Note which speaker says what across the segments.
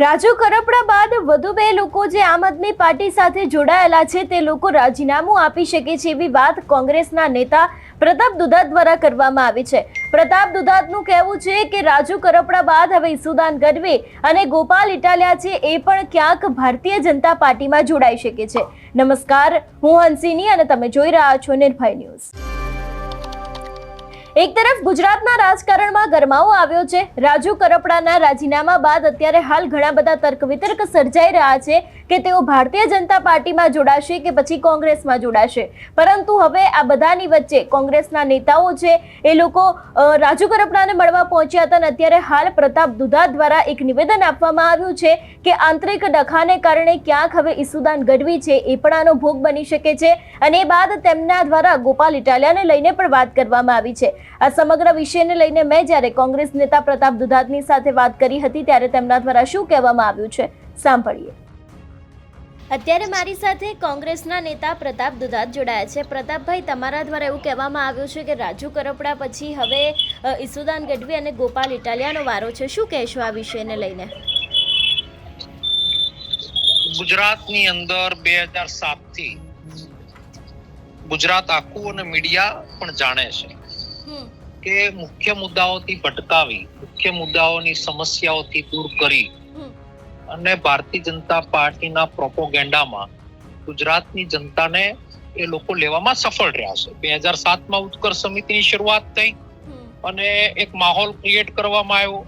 Speaker 1: રાજુ કરપડા બાદ વધુ બે લોકો જે આમ આદમી પાર્ટી સાથે જોડાયેલા છે, તે લોકો રાજીનામું આપી શકે છે એવી વાત કોંગ્રેસના નેતા પ્રતાપ દુધાત દ્વારા કરવામાં આવી છે. પ્રતાપ દુધાતનું કહેવું છે કે રાજુ કરપડા બાદ હવે ઈસુદાન ગઢવી અને ગોપાલ ઇટાલિયા છે, એ પણ ક્યાંક ભારતીય જનતા પાર્ટીમાં જોડાઈ શકે છે. નમસ્કાર, હું હંસિની અને તમે જોઈ રહ્યા છો નિર્ભય ન્યૂઝ. એક તરફ ગુજરાતના રાજકારણમાં ગરમાવો આવ્યો છે. રાજુ કરપડાના રાજીનામા બાદ અત્યારે હાલ ઘણા બધા તર્ક વિતર્ક સર્જાઈ રહ્યા છે કે તેઓ ભારતીય જનતા પાર્ટીમાં જોડાશે કે પછી કોંગ્રેસમાં જોડાશે. પરંતુ હવે આ બધાની વચ્ચે કોંગ્રેસના નેતાઓ છે એ લોકો રાજુ કરપડાને મળવા પહોંચ્યા હતા અને અત્યારે હાલ પ્રતાપ દુધા દ્વારા એક નિવેદન આપવામાં આવ્યું છે કે આંતરિક ડખાને કારણે ક્યાંક હવે ઈસુદાન ગઢવી છે એ પણ આનો ભોગ બની શકે છે અને એ બાદ તેમના દ્વારા ગોપાલ ઇટાલિયાને લઈને પણ વાત કરવામાં આવી છે. આ સમગ્ર વિષયને લઈને મેં જ્યારે કોંગ્રેસ નેતા પ્રતાપ દુધાતની સાથે વાત કરી હતી ત્યારે તેમના દ્વારા શું કહેવામાં આવ્યું છે? સાંભળીએ. અત્યારે મારી સાથે કોંગ્રેસના નેતા પ્રતાપ દુધાત જોડાયા છે. પ્રતાપભાઈ તમારા દ્વારા એવું કહેવામાં આવ્યું છે કે રાજુ કરપડા પછી હવે ઈસુદાન ગઢવી અને ગોપાલ ઇટાલિયાનો વારો છે. શું કહેશો આ વિષયને લઈને?
Speaker 2: ગુજરાતની અંદર બે હજાર સાતથી ગુજરાત આખું અને મીડિયા પણ જાણે છે. કે મુખ્ય મુદ્દાઓથી ભટકાવી, મુખ્ય મુદ્દાઓની સમસ્યાઓથી દૂર કરી. અને ભારતીય જનતા પાર્ટીના પ્રોપોગેન્ડામાં ગુજરાતની જનતાને એ લોકો લેવામાં સફળ રહ્યા છે. બે હજાર સાતમાં ઉત્કર્ષ સમિતિની શરૂઆત થઈ અને એક માહોલ ક્રિએટ કરવામાં આવ્યો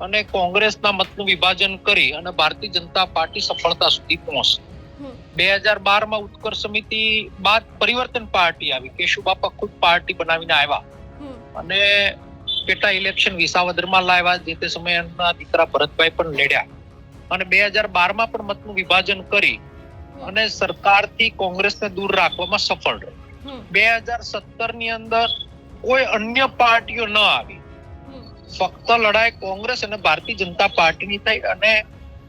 Speaker 2: અને કોંગ્રેસના મતનું વિભાજન કરી અને ભારતીય જનતા પાર્ટી સફળતા સુધી પહોંચી. બે હજાર બારમાં ઉત્કર્ષ સમિતિ બાદ પરિવર્તન પાર્ટી આવી. કેશુબાપા ખુદ પાર્ટી બનાવીને આવ્યા. અને પેટા ઇલેક્શન વિસાવદરમાં લાવ્યા જે તે સમયે એમના દીકરા ભરતભાઈ પણ લડ્યા. અને બે હજાર બારમાં પણ મતનું વિભાજન કરી અને સરકારથી કોંગ્રેસને દૂર રાખવામાં સફળ રહી બે હજાર સત્તરની અંદર કોઈ અન્ય પાર્ટીઓ ન આવી. ફક્ત લડાઈ કોંગ્રેસ અને ભારતીય જનતા પાર્ટીની થઈ અને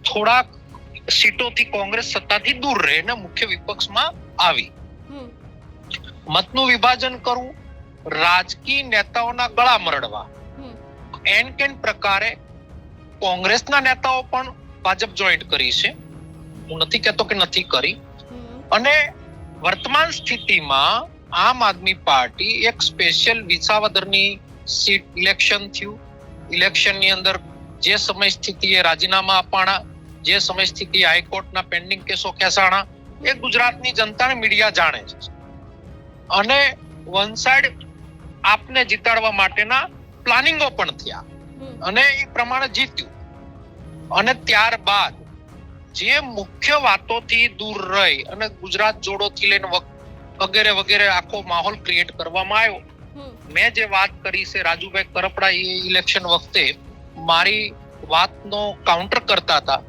Speaker 2: થોડાક સીટોથી કોંગ્રેસ સત્તાથી દૂર રહે અને મુખ્ય વિપક્ષમાં આવી. મતનું વિભાજન કરવું રાજકીય નેતાઓના ગળા મરડવા. એન કેન પ્રકારે કોંગ્રેસના નેતાઓ પણ ભાજપ જોઈન્ટ કરી છે. હું નથી કહેતો કે નથી કરી. અને વર્તમાન સ્થિતિમાં આમ આદમી પાર્ટી એક સ્પેશિયલ વિસાવદરની સીટ ઇલેક્શન થયું. ઇલેક્શનની અંદર જે સમય સ્થિતિએ રાજીનામા અપાણા જે સમય સ્થિતિ હાઈકોર્ટના પેન્ડિંગ કેસો ખેસાણા એ ગુજરાતની જનતાને મીડિયા જાણે છે. અને વન સાઈડ આપને જીતાડવા માટેના પ્લાનિંગો પણ થયા. અને એ પ્રમાણે જીત્યું. અને ત્યારબાદ જે મુખ્ય વાતોથી દૂર રહી અને ગુજરાત જોડોથી લઈને વગેરે વગેરે આખો માહોલ ક્રિએટ કરવામાં આવ્યો. મેં જે વાત કરી છે રાજુભાઈ કરપડા એ ઇલેક્શન વખતે મારી વાતનો કાઉન્ટર કરતા હતા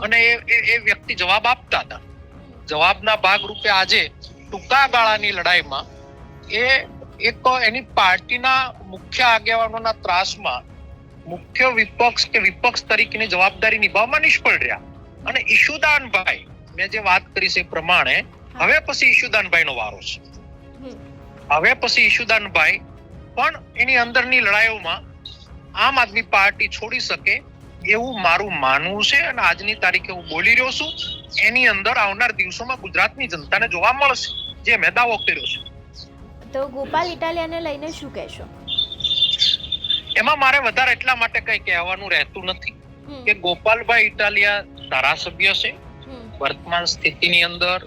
Speaker 2: અને એ એ- વ્યક્તિ જવાબ આપતા હતા. જવાબના ભાગરૂપે આજે ટૂંકા ગાળાની લડાઈમાં એ એક એની પાર્ટીના મુખ્ય આગેવાનોના ત્રાસમાં મુખ્ય વિપક્ષ કે વિપક્ષ તરીકેની જવાબદારી નિભાવવામાં નિષ્ફળ રહ્યા. અને ઈશુદાનભાઈ મેં જે વાત કરી છે પ્રમાણે હવે પછી ઈશુદાનભાઈ નો વારો છે. હવે પછી ઈશુદાનભાઈ પણ એની અંદરની લડાઈઓમાં આમ આદમી પાર્ટી છોડી શકે એવું મારું માનવું છે અને આજની તારીખે હું બોલી રહ્યો છું. એની અંદર આવનાર દિવસોમાં ગુજરાતની જનતાને જોવા મળશે. જે મેં દાવો કર્યો છે.
Speaker 1: તો ગોપાલ ઇટાલિયાને લઈને શું કહેશો?
Speaker 2: એમાં મારે વધારે એટલા માટે કઈ કહેવાનું રહેતું નથી કે ગોપાલભાઈ ઇટાલિયા ધારાસભ્ય છે. વર્તમાન સ્થિતિની અંદર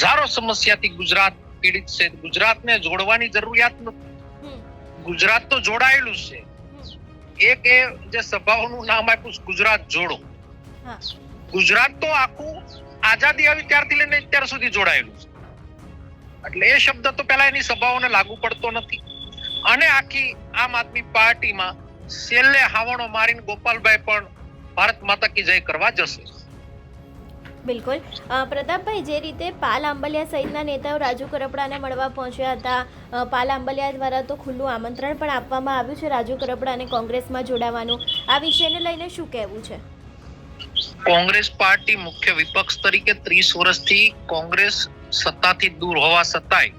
Speaker 2: હજારો સમસ્યાથી ગુજરાત પીડિત છે. ગુજરાતને જોડવાની જરૂરિયાત નથી. ગુજરાત તો જોડાયેલું છે. એક એ જે સભાઓનું નામ આપ્યું ગુજરાત જોડો. ગુજરાત તો આખું આઝાદી આવી ત્યારથી લઈને અત્યાર સુધી જોડાયેલું છે. એટલે એ શબ્દ તો પેલા એની સભાઓને લાગુ પડતો નથી. અને આખી આમ આદમી પાર્ટીમાં છેલ્લે હાવણો મારીને ગોપાલભાઈ પણ ભારત માતા કી જય કરવા જશે.
Speaker 1: બિલકુલ. પ્રતાપભાઈ જે રીતે પાલ આંબલિયા સહિતના નેતાઓ રાજુ કરપડાને મળવા પહોંચ્યા હતા પાલ આંબલિયા દ્વારા તો ખુલ્લું આમંત્રણ પણ આપવામાં આવ્યું છે રાજુ કરપડાને કોંગ્રેસમાં જોડાવાનું. આ વિષયને લઈને શું કહેવું છે?
Speaker 2: કોંગ્રેસ પાર્ટી મુખ્ય વિપક્ષ તરીકે ત્રીસ વર્ષથી કોંગ્રેસ સત્તાથી દૂર હોવા છતાંય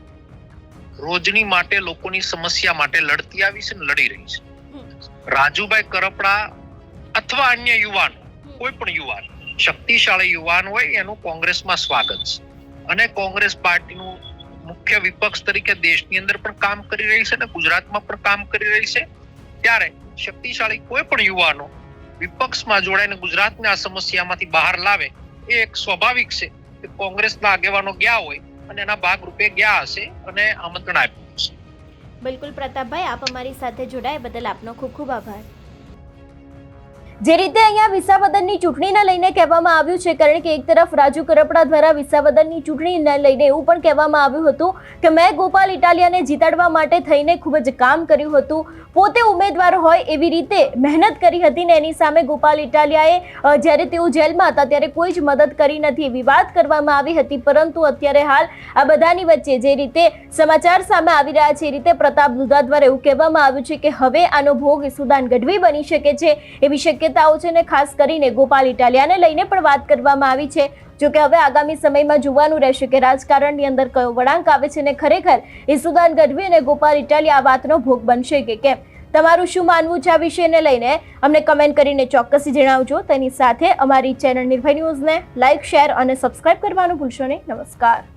Speaker 2: રોજની માટે લોકોની સમસ્યા માટે લડતી આવી છે ને લડી રહી છે. રાજુભાઈ કરપડા અથવા અન્ય યુવાનો કોઈ પણ યુવાન, શક્તિશાળી યુવાન હોય, એનું કોંગ્રેસમાં સ્વાગત છે. અને કોંગ્રેસ પાર્ટીનું મુખ્ય વિપક્ષ તરીકે દેશની અંદર પણ કામ કરી રહી છે અને ગુજરાતમાં પણ કામ કરી રહી છે. ત્યારે શક્તિશાળી કોઈ પણ યુવાનો વિપક્ષમાં જોડાઈને ગુજરાતને આ સમસ્યામાંથી બહાર લાવે એ એક સ્વાભાવિક છે. કોંગ્રેસના આગેવાનો ગયા હોય અને એના ભાગરૂપે ગયા હશે અને આમંત્રણ આપ્યું
Speaker 1: બિલકુલ પ્રતાપભાઈ, આપ અમારી સાથે જોડાયા બદલ આપનો ખૂબ ખૂબ આભાર. જે રીતે અહીંયા વિસાવદનની ચૂંટણીને લઈને કહેવામાં આવ્યું છે, કારણ કે એક તરફ રાજુ કરપડા દ્વારા વિસાવદનની ચૂંટણીને લઈને એવું પણ કહેવામાં આવ્યું હતું કે મેં ગોપાલ ઇટાલિયાને જીતાડવા માટે થઈને ખૂબ જ કામ કર્યું હતું. પોતે ઉમેદવાર હોય એવી રીતે મહેનત કરી હતી ને એની સામે ગોપાલ ઇટાલિયાએ જ્યારે તેઓ જેલમાં હતા ત્યારે કોઈ જ મદદ કરી નથી. એવી વાત કરવામાં આવી હતી, પરંતુ અત્યારે હાલ આ બધાની વચ્ચે જે રીતે સમાચાર સામે આવી રહ્યા છે, એ રીતે પ્રતાપ દુધા દ્વારા એવું કહેવામાં આવ્યું છે કે હવે આનો ભોગ સુદાન ગઢવી બની શકે છે. એવી શક્યતાઓ છે ને ખાસ કરીને ગોપાલ ઇટાલિયાને લઈને પણ વાત કરવામાં આવી છે. જો કે હવે આગામી સમયમાં જોવાનું રહેશે કે રાજકારણની અંદર કયો વળાંક આવે છે ને ખરેખર એ સુદાન ગઢવી અને ગોપાલ ઇટાલિયા આ વાતનો ભોગ બનશે કે કેમ? તમારું શું માનવું છે આ વિષયને લઈને? અમને કમેન્ટ કરીને ચોક્કસથી જણાવજો. તેની સાથે અમારી ચેનલ નિર્ભય ન્યૂઝને લાઇક શેર અને સબસ્ક્રાઇબ કરવાનું ભૂલશો નહીં. નમસ્કાર.